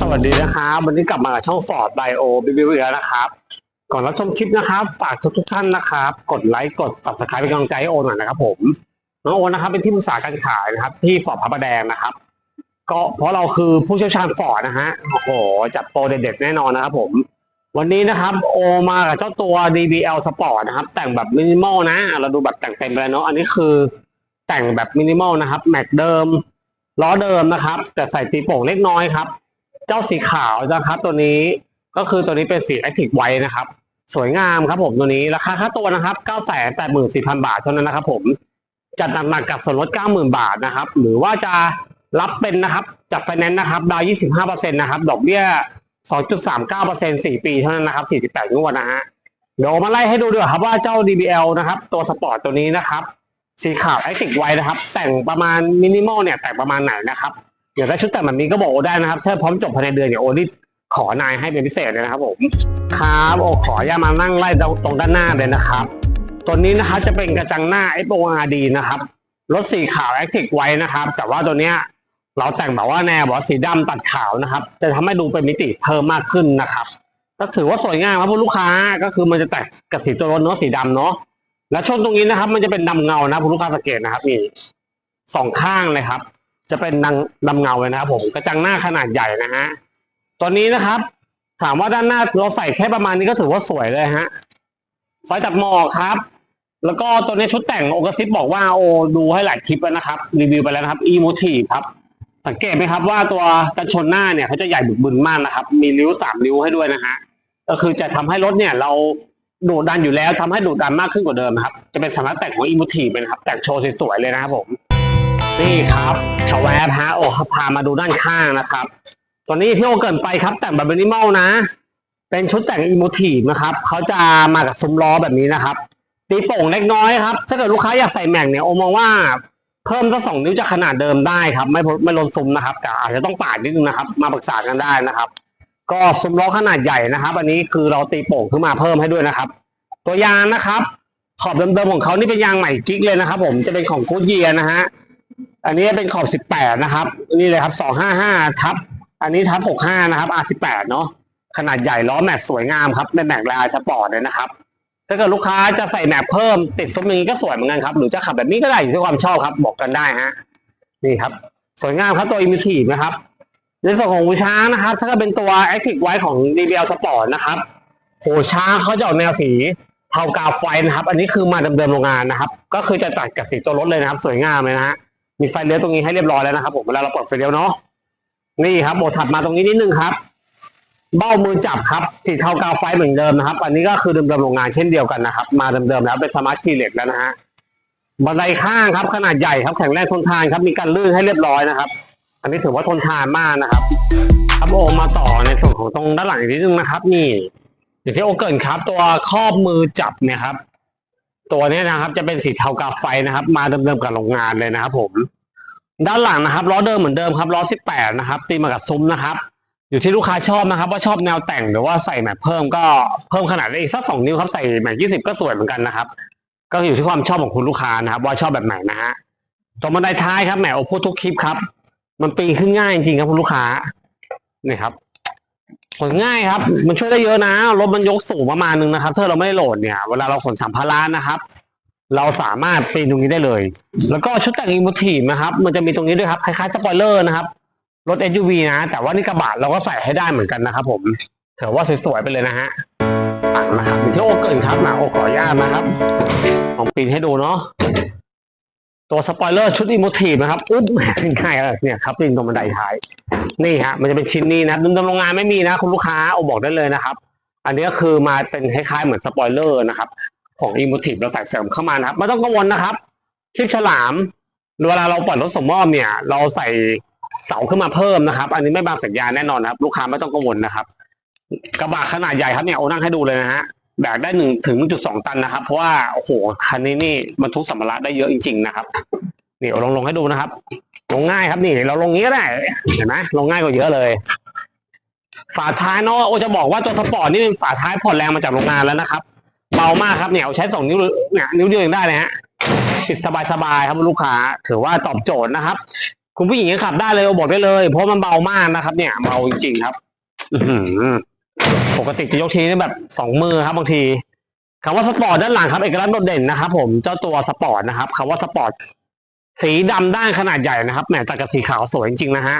สวัสดีนะครับวันนี้กลับมากับช่องฟอร์ดไบโอบีบีแล้วนะครับ ก่อนรับชมคลิปนะครับ ฝากทุกทุกท่านนะครับ กดไลค์กด subscribe เป็นกำลังใจให้โอนหน่อยนะครับผมน้องโอนนะครับ เป็นที่ปรึกษาการขายนะครับ ที่ฟอร์ดพระประแดงนะครับ ก็เพราะเราคือผู้เชี่ยวชาญฟอร์ดนะฮะโอ้โหจัดโปรเด็ดๆแน่นอนนะครับ ผม วันนี้นะครับ โอมากับเจ้าตัว DBL Sport นะครับ แต่งแบบมินิมอลนะอะเราดูแบบแต่งเต็มไปแล้วเนาะอันนี้คือ แต่งแบบมินิมอลนะครับแม็กเดิมล้อเดิมนะครับ แต่ใส่ตีโป่งเล็กน้อยครับ เจ้าสีขาวนะครับ ตัวนี้ก็คือตัวนี้เป็นสี Active White นะครับ สวยงามครับผมตัวนี้ราคาค่าตัวนะครับ9 8 4 0 0 0 บาทเท่านั้นนะครับผมจัดหนักๆกับส่วนลด 90,000 บาทนะครับ หรือว่าจะรับเป็นนะครับจัดไฟแนนซ์นะครับดาว 25%นะครับ ดอกเบี้ย 2.39% 4 ปีเท่านั้นนะครับ 48 งวดนะฮะ เดี๋ยวมาไล่ให้ดูดีกว่าครับว่าเจ้า DBL นะครับ ตัวสปอร์ตตัวนี้นะครับ สีขาว Active White นะครับ แต่งประมาณมินิมอลเนี่ยแต่งประมาณไหนนะครับ อยากได้ชุดแต่งแบบนี้ก็บอกโอได้นะครับ ถ้าพร้อมจบภายในเดือนเดี๋ยวโอรีบขอนายให้เป็นพิเศษเลยนะครับผมครับโอขออย่ามานั่งไล่ตรงด้านหน้าเลยนะครับ ตัวนี้นะครับจะเป็นกระจังหน้า FORD นะครับรถสีขาว Active ไว้นะครับ แต่ว่าตัวเนี้ยเราแต่งแบบว่าแนวแบบสีดำตัดขาวนะครับ จะทำให้ดูเป็นมิติเพิ่มมากขึ้นนะครับ ก็ถือว่าสวยงามครับคุณลูกค้าก็คือมันจะแตกกับสีตัวรถเนาะสีดำเนาะแล้วช่วงตรงนี้นะครับ มันจะเป็นดำเงานะคุณลูกค้าสังเกตนะครับนี่สองข้างเลยครับ จะเป็นดังดำเงาเลยนะครับผมกระจังหน้าขนาดใหญ่นะฮะตัวนี้นะครับ ถามว่าด้านหน้าเราใส่แค่ประมาณนี้ก็ถือว่าสวยเลยฮะไฟตัดหมอกครับ แล้วก็ตัวนี้ชุดแต่งโอกระซิบบอกว่าโอดูให้หลายคลิปแล้วนะครับ รีวิวไปแล้วนะครับ e m o t i v ครับ สังเกตไหมครับว่าตัวกันชนหน้าเนี่ยเขาจะใหญ่บึกบึนมากนะครับ มีริ้วสามริ้วให้ด้วยนะฮะก็คือจะทำให้รถเนี่ยเราดูดันอยู่แล้วทำให้ดูดันมากขึ้นกว่าเดิมครับ จะเป็นสามารถแต่งของ e m o t i v เลยนครับ แต่งโชว์สวยๆเลยนะครับผม นี่ครับสแวบฮะโอ้พามาดูด้านข้างนะครับ ตัวนี้ที่โอเกินไปครับ แต่งแบบมินิมอลนะ เป็นชุดแต่งอีโมทีฟนะครับเขาจะมากับซุ้มล้อแบบนี้นะครับ ตีโป่งเล็กน้อยครับ ถ้าเกิดลูกค้าอยากใส่แม็กเนี่ยโอมองว่าเพิ่มสักสองนิ้วจากขนาดเดิมได้ครับ ไม่ไม่ล้นซุ้มนะครับแต่อาจจะต้องปาดนิดนึงนะครับ มาปรึกษากันได้นะครับ ก็ซุ้มล้อขนาดใหญ่นะครับ อันนี้คือเราตีโป่งขึ้นมาเพิ่มให้ด้วยนะครับ ตัวยางนะครับ ขอบเดิมๆของเขานี่เป็นยางใหม่กิ๊กเลยนะครับ ผมจะเป็นของกูดเยียนะฮะ อันนี้เป็นขอบ 18 นะครับ นี่เลยครับ 255 ทับ อันนี้ทับ 65 นะครับ R18 เนาะ ขนาดใหญ่ล้อแม็กสวยงามครับเป็นแม็กลายสปอร์ตเลยนะครับ ถ้าเกิดลูกค้าจะใส่แม็กเพิ่มติดซุ้มอย่างนี้ก็สวยเหมือนกันครับ หรือจะขับแบบนี้ก็ได้อยู่ที่ความชอบครับ บอกกันได้ฮะ นี่ครับ สวยงามครับตัวอิมิทีนะครับ ในส่วนของหูช้างนะครับ ถ้าเกิดเป็นตัว Active White ของ DBL Sport นะครับหูช้างเขาจะออกแนวสีเทากาไฟนะครับ อันนี้คือมาเดิมๆโรงงานนะครับ ก็คือจะตัดกับสีตัวรถเลยนะครับ สวยงามเลยนะฮะ มีไฟเลี้ยวตรงนี้ให้เรียบร้อยแล้วนะครับผมเวลาเราเปิดไฟเลี้ยวเนาะนี่ครับโหมดถัดมาตรงนี้นิดนึงครับ เบ้ามือจับครับสีเทากาวไฟเหมือนเดิมนะครับ อันนี้ก็คือเดิมๆโรงงานเช่นเดียวกันนะครับ มาเดิมๆแล้วเป็นสมาร์ทคีเล็กแล้วนะฮะบันไดข้างครับขนาดใหญ่ครับแข็งแรงทนทานครับมีการลื่นให้เรียบร้อยนะครับ อันนี้ถือว่าทนทานมากนะครับครับโอมาต่อในส่วนของตรงด้านหลังนิดนึงนะครับ นี่อย่างที่โอเกิลครับ ตัวครอบมือจับเนี่ยครับ ตัวนี้นะครับ จะเป็นสีเทากาไฟนะครับ มาเดิมๆกับโรงงานเลยนะครับ ผม ด้านหลังนะครับล้อเดิมเหมือนเดิมครับล้อ18นะครับ ตีมากับซุ้มนะครับ อยู่ที่ลูกค้าชอบนะครับ ว่าชอบแนวแต่งหรือว่าใส่แม็กเพิ่มก็เพิ่มขนาดได้อีกสักสองนิ้วครับใส่แม็ก20ก็สวยเหมือนกันนะครับ ก็อยู่ที่ความชอบของคุณลูกค้านะครับ ว่าชอบแบบไหนนะฮะตรงบันไดท้ายครับแหมโอพูดทุกคลิปครับ มันปีนขึ้นง่ายจริงครับคุณลูกค้านี่ครับ ขนง่ายครับ มันช่วยได้เยอะนะ รถมันยกสูงประมาณนึงนะครับ ถ้าเราไม่ได้โหลดเนี่ย เวลาเราขนสัมภาระนะครับ เราสามารถปีนตรงนี้ได้เลย แล้วก็ชุดแต่งอิมูทีฟนะครับ มันจะมีตรงนี้ด้วยครับ คล้ายๆสปอยเลอร์นะครับ รถ SUV นะ แต่ว่านี่กระบะเราก็ใส่ให้ได้เหมือนกันนะครับ ผม ถือว่าสวยๆไปเลยนะฮะอ่นะครับอย่างที่โอเกินครับมาโอขออนุญาตนะครับ ลองปีนให้ดูเนาะ ตัวสปอยเลอร์ชุดอิมูทีฟนะครับอุ๊บง่ายเลยเนี่ยครับปีนตรงบันไดท้าย นี่ฮะมันจะเป็นชิ้นนี้นะเดิมๆโรงงานไม่มีนะ คุณลูกค้าโอบอกได้เลยนะครับ อันนี้ก็คือมาเป็นคล้ายๆเหมือนสปอยเลอร์นะครับ ของอิมูทีฟเราใส่เสริมเข้ามานะครับไม่ต้องกังวลนะครับคลิปฉลามเวลาเราปล่อยรถส่งมอบเนี่ย เราใส่เสาขึ้นมาเพิ่มนะครับ อันนี้ไม่บางสัญญาแน่นอนนะครับ ลูกค้าไม่ต้องกังวลนะครับ กระบะขนาดใหญ่ครับเนี่ยโอนั่งให้ดูเลยนะฮะ แบกได้หนึ่งถึงจุดสองตันนะครับ เพราะว่าโอ้โหคันนี้นี่บรรทุกสัมภาระได้เยอะจริง ๆ นะครับเนี่เอาลงลงให้ดูนะครับ ลงง่ายครับนี่ เราลงงี้ก็ได้เห็นไหมลงง่ายกว่าเยอะเลย ฝาท้ายเนาะโอจะบอกว่าตัวสปอร์ตนี่เป็นฝาท้ายผ่อนแรงมาจากโรงงานแล้วนะครับเบามากครับเนี่ยเอาใช้สองนิ้วเนี่ยนิ้วเดียวยังได้เลยฮะปิดสบายๆครับลูกค้า ถือว่าตอบโจทย์นะครับ คุณผู้หญิงขับได้เลยโอบอกได้เลย เพราะมันเบามากนะครับ เนี่ยเบาจริงๆครับ อือ ปกติจะยกทีนี่แบบสองมือครับบางทีคำว่าสปอร์ตด้านหลังครับเอกลักษณ์โดดเด่นนะครับผมเจ้าตัวสปอร์ตนะครับคำว่าสปอร์ตสีดำด้านขนาดใหญ่นะครับแหมตัดกับสีขาวสวยจริงๆนะฮะ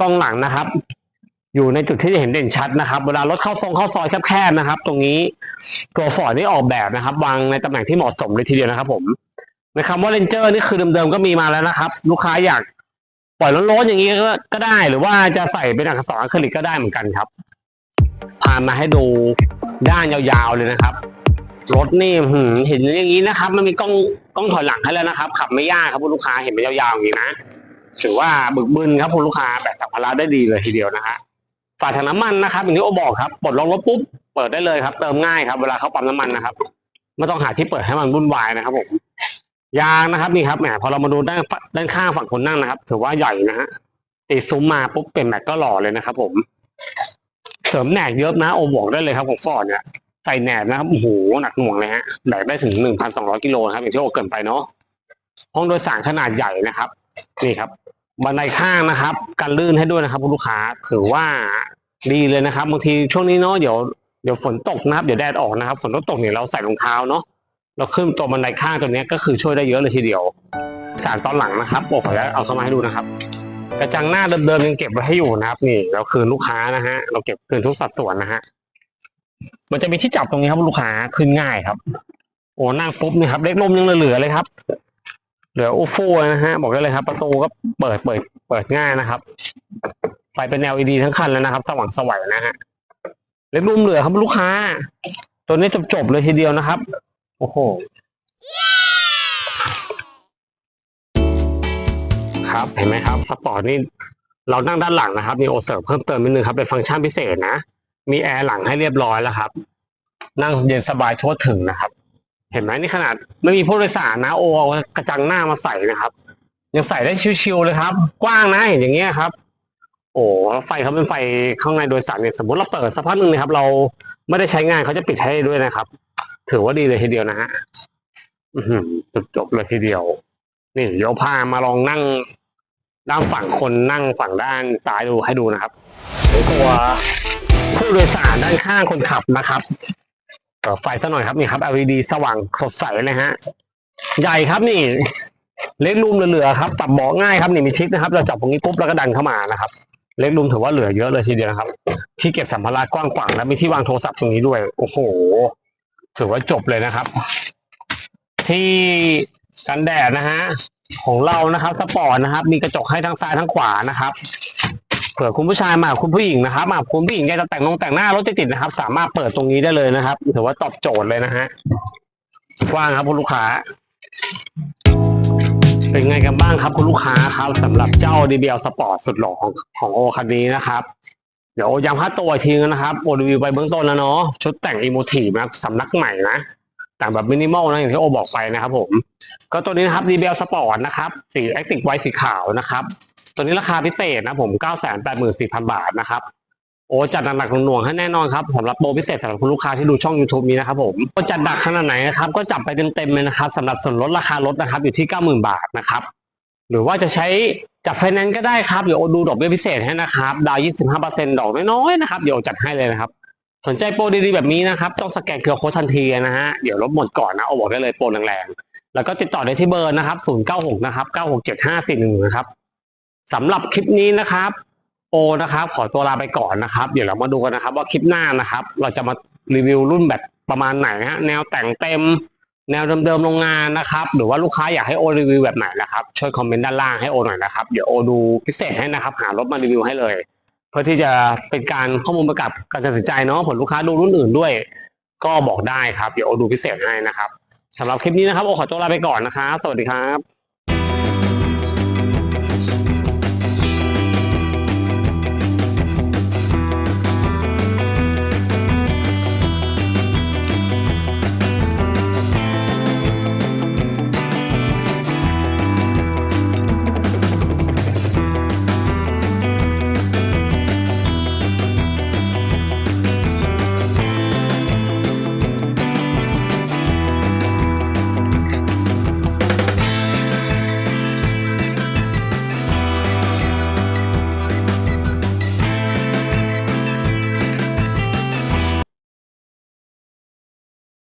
กล้องหลังนะครับ อยู่ในจุดที่จะเห็นเด่นชัดนะครับ เวลารถเข้าทรงเข้าซอยแคบๆนะครับ ตรงนี้ตัวฟอร์ดนี่ออกแบบนะครับ วางในตำแหน่งที่เหมาะสมเลยทีเดียวนะครับ ผมในคำว่าเรนเจอร์นี่คือเดิมๆก็มีมาแล้วนะครับ ลูกค้าอยากปล่อยร้อนๆอย่างนี้ก็ก็ได้ หรือว่าจะใส่เป็นอักษรอะคริลิกก็ได้เหมือนกันครับามาให้ดูด้านยาวๆเลยนะครับ รถนี่หืมเห็นอย่างนี้นะครับ มันมีกล้องกล้องถอยหลังให้แล้วนะครับ ขับไม่ยากครับคุณลูกค้าเห็นเป็นยาวๆอย่างนี้นะถือว่าบึกบึนครับคุณลูกค้าแบบสัมภาระได้ดีเลยทีเดียวนะฮะฝาถังน้ำมันนะครับอย่างที่โอบอกครับปลดล็อกรถปุ๊บเปิดได้เลยครับ เติมง่ายครับเวลาเข้าปั๊มน้ำมันนะครับไม่ต้องหาที่เปิดให้มันวุ่นวายนะครับผมยางนะครับนี่ครับแหมพอเรามาดูด้านด้านข้างฝั่งคนนั่งนะครับ ถือว่าใหญ่นะฮะติดซุ้มมาปุ๊บเป็นแม็กก็หล่อเลยนะครับผม ริมแหนกเยอะนะโอบอกได้เลยครับของฟอร์ดเนี่ยใส่แหนกนะครับโอ้โหหนักหน่วงเลยฮะแบกได้ถึงหนึ่งพันสองร้อยกิโลนะครับอย่างที่โอเกินไปเนาะห้องโดยสารขนาดใหญ่นะครับนี่ครับบันไดข้างนะครับกันลื่นให้ด้วยนะครับคุณลูกค้าถือว่าดีเลยนะครับบางทีช่วงนี้เนาะเดี๋ยวเดี๋ยวฝนตกนะครับเดี๋ยวแดดออกนะครับฝนตกเนี่ยเราใส่รองเท้าเนาะเราขึ้นตัวบันไดข้างตัวนี้ก็คือช่วยได้เยอะเลยทีเดียวสารตอนหลังนะครับโอ้ขอแล้วเอาเข้ามาให้ดูนะครับ กระจังหน้าเดิมๆยังเก็บไว้ให้อยู่นะครับ นี่ เราคืนลูกค้านะฮะ เราเก็บคืนทุกสัดส่วนนะฮะ มันจะมีที่จับตรงนี้ครับลูกค้าขึ้นง่ายครับ โอ้นั่งปุ๊บนี่ครับเล็กลมยังเหลือเลยครับ เหลือโอ้ฟูนะฮะ บอกได้เลยครับ ประตูก็เปิดเปิด เปิดง่ายนะครับไฟเป็น LED ทั้งคันแล้วนะครับ สว่างสวยนะฮะเล็กลมเหลือครับลูกค้า ตัวนี้จบๆเลยทีเดียวนะครับ โอ้โห ครับ เห็นไหมครับสปอร์ตนี่เรานั่งด้านหลังนะครับ มีโอเสริมเพิ่มเติมนิดนึงครับ เป็นฟังก์ชันพิเศษนะ มีแอร์หลังให้เรียบร้อยแล้วครับ นั่งเย็นสบายทั่วถึงนะครับ เห็นไหมนี่ขนาดไม่มีผู้โดยสารนะโอเอากระจังหน้ามาใส่นะครับ ยังใส่ได้ชิวๆเลยครับ กว้างนะเห็นอย่างเงี้ยครับ โอ้ไฟเขาเป็นไฟข้างในโดยสารเนี่ยสมมติเราเปิดสักพักหนึ่งนะครับ เราไม่ได้ใช้งานเขาจะปิดให้ด้วยนะครับ ถือว่าดีเลยทีเดียวนะฮะหือจบจบเลยทีเดียวนี่เดี๋ยวพามาลองนั่ง ด้านฝั่งคนนั่งฝั่งด้านซ้ายดูให้ดูนะครับตัวผู้โดยสารด้านข้างคนขับนะครับไฟซะหน่อยครับนี่ครับ LED สว่างสดใสเลยฮะ ใหญ่ครับนี่ เล็กรูมเหลือๆครับจับเบาะง่ายครับนี่มีชิคนะครับ เราจับตรงนี้ปุ๊บแล้วก็ดันเข้ามานะครับ เล็กรูมถือว่าเหลือเยอะเลยทีเดียวนะครับ ที่เก็บสัมภาระกว้างขวางและมีที่วางโทรศัพท์ตรงนี้ด้วย โอ้โห ถือว่าจบเลยนะครับ ที่กันแดดนะฮะ ของเรานะครับสปอร์ตนะครับ มีกระจกให้ทั้งซ้ายทั้งขวานะครับเผื่อคุณผู้ชายมาคุณผู้หญิงนะครับมาคุณผู้หญิงอยากจะแต่งนงแต่งหน้ารถติดๆนะครับ สามารถเปิดตรงนี้ได้เลยนะครับถือว่าตอบโจทย์เลยนะฮะกว้างครับคุณลูกค้า เป็นไงกันบ้างครับคุณลูกค้าครับสำหรับเจ้า DBL Sport สุดหล่อของของโอคันนี้นะครับเดี๋ยวย้ำค่าตัวทีนึงนะครับโอรีวิวไปเบื้องต้นแล้วเนาะชุดแต่งอีโมทีฟนะสำนักใหม่นะ แต่งแบบมินิมอลนะอย่างที่โอบอกไปนะครับผม ก็ตัวนี้นะครับ DBL Sport นะครับ สี Active White สีขาวนะครับ ตัวนี้ราคาพิเศษนะผม984,000บาทนะครับโอ้จัดหนักหน่วงให้แน่นอนครับสำหรับโปรพิเศษสำหรับคุณลูกค้าที่ดูช่อง YouTube นี้นะครับผมก็จัดหนักขนาดไหนนะครับ ก็จับไปเต็มๆเลยนะครับสำหรับส่วนลดราคารถนะครับ อยู่ที่ 90,000 บาทนะครับ หรือว่าจะใช้จับไฟแนนซ์ก็ได้ครับเดี๋ยวโอดูดอกเบี้ยพิเศษให้นะครับ ดาว 25%ดอกน้อยๆนะครับเดี๋ยวจัดให้เลยนะครับ สนใจโปรดีๆแบบนี้นะครับ ต้องสแกนเคอร์โค้ดทันทีนะฮะ เดี๋ยวลบหมดก่อนนะโอบอกได้เลยโปรแรงๆ แล้วก็ติดต่อได้ที่เบอร์นะครับ096นะครับ9675411นะครับสำหรับคลิปนี้นะครับ โอนะครับ ขอตัวลาไปก่อนนะครับ เดี๋ยวเรามาดูกันนะครับ ว่าคลิปหน้านะครับ เราจะมารีวิวรุ่นแบบประมาณไหนฮะแนวแต่งเต็ม แนวเดิมๆโรงงานนะครับ หรือว่าลูกค้าอยากให้โอรีวิวแบบไหนนะครับช่วยคอมเมนต์ด้านล่างให้โอหน่อยนะครับเดี๋ยวโอดูพิเศษให้นะครับ หารถมารีวิวให้เลย พื่อที่จะเป็นการข้อมูลประกับการตัดสินใจเนาะผลลูกค้าดูรุ่นอื่นด้วย ก็บอกได้ครับ เดี๋ยวดูพิเศษให้นะครับสำหรับคลิปนี้นะครับโอขอตัวลาไปก่อนนะครับ สวัสดีครับ